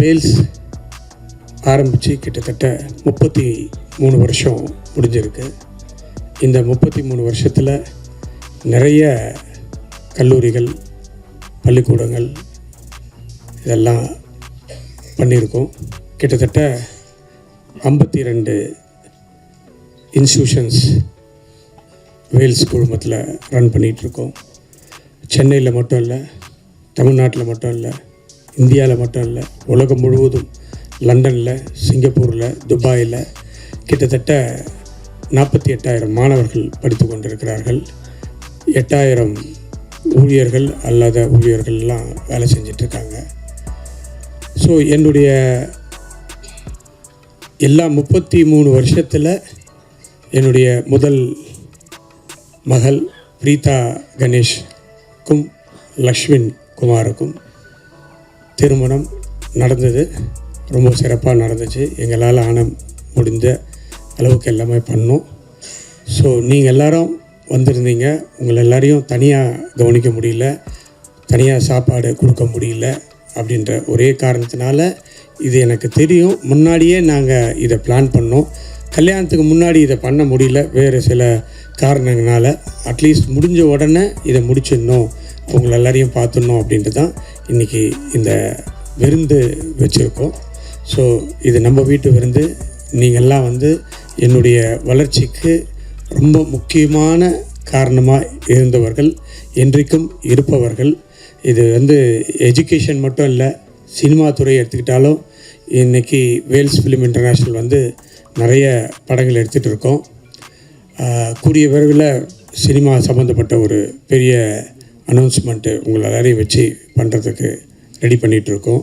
Wales ஆரம்பித்து கிட்டத்தட்ட முப்பத்தி மூணு வருஷம் முடிஞ்சிருக்கு. இந்த முப்பத்தி மூணு வருஷத்தில் நிறைய கல்லூரிகள் பள்ளிக்கூடங்கள் இதெல்லாம் பண்ணியிருக்கோம். கிட்டத்தட்ட ஐம்பத்தி ரெண்டு இன்ஸ்டியூஷன்ஸ் வேல்ஸ் குழுமத்தில் ரன் பண்ணிகிட்ருக்கோம் சென்னையில் மட்டும் இல்லை தமிழ்நாட்டில் மட்டும் இல்லை இந்தியாவில் மட்டும் இல்லை உலகம் முழுவதும். லண்டனில் சிங்கப்பூரில் துபாயில் கிட்டத்தட்ட நாற்பத்தி எட்டாயிரம் மாணவர்கள் படித்து கொண்டிருக்கிறார்கள். எட்டாயிரம் ஊழியர்கள் அல்லாத ஊழியர்கள்லாம் வேலை செஞ்சிட்ருக்காங்க ஸோ என்னுடைய எல்லா முப்பத்தி மூணு வருஷத்தில் என்னுடைய முதல் மகள் பிரீதா கணேஷ்க்கும் லக்ஷ்மின் குமாருக்கும் திருமணம் நடந்தது. ரொம்ப சிறப்பாக நடந்துச்சு. எங்களால் ஆன முடிந்த அளவுக்கு எல்லாமே பண்ணோம். ஸோ நீங்கள் எல்லாரும் வந்திருந்தீங்க. உங்களை எல்லாரையும் தனியாக கவனிக்க முடியல. தனியாக சாப்பாடு கொடுக்க முடியல அப்படின்ற ஒரே காரணத்தினால இது எனக்கு தெரியும். முன்னாடியே நாங்கள் இதை பிளான் பண்ணோம். கல்யாணத்துக்கு முன்னாடி இதை பண்ண முடியல. வேறு சில காரணங்களால். அட்லீஸ்ட் முடிஞ்ச உடனே இதை முடிச்சிடணும். உங்களை எல்லாரையும் பார்த்துடணும் அப்படின்ட்டு தான் இன்றைக்கி இந்த விருந்து வச்சுருக்கோம். ஸோ இது நம்ம வீட்டு விருந்து. நீங்கள்லாம் வந்து என்னுடைய வளர்ச்சிக்கு ரொம்ப முக்கியமான காரணமாக இருந்தவர்கள் என்றைக்கும் இருப்பவர்கள். இது வந்து எஜுகேஷன் மட்டும் இல்லை சினிமா துறை எடுத்துக்கிட்டாலும் இன்றைக்கி வேல்ஸ் ஃபிலிம் இன்டர்நேஷ்னல் வந்து நிறைய படங்கள் எடுத்துகிட்டு இருக்கோம். கூடிய விரைவில் சினிமா சம்மந்தப்பட்ட ஒரு பெரிய அனௌன்ஸ்மெண்ட்டு உங்களை எல்லாரையும் வச்சு பண்ணுறதுக்கு ரெடி பண்ணிகிட்ருக்கோம்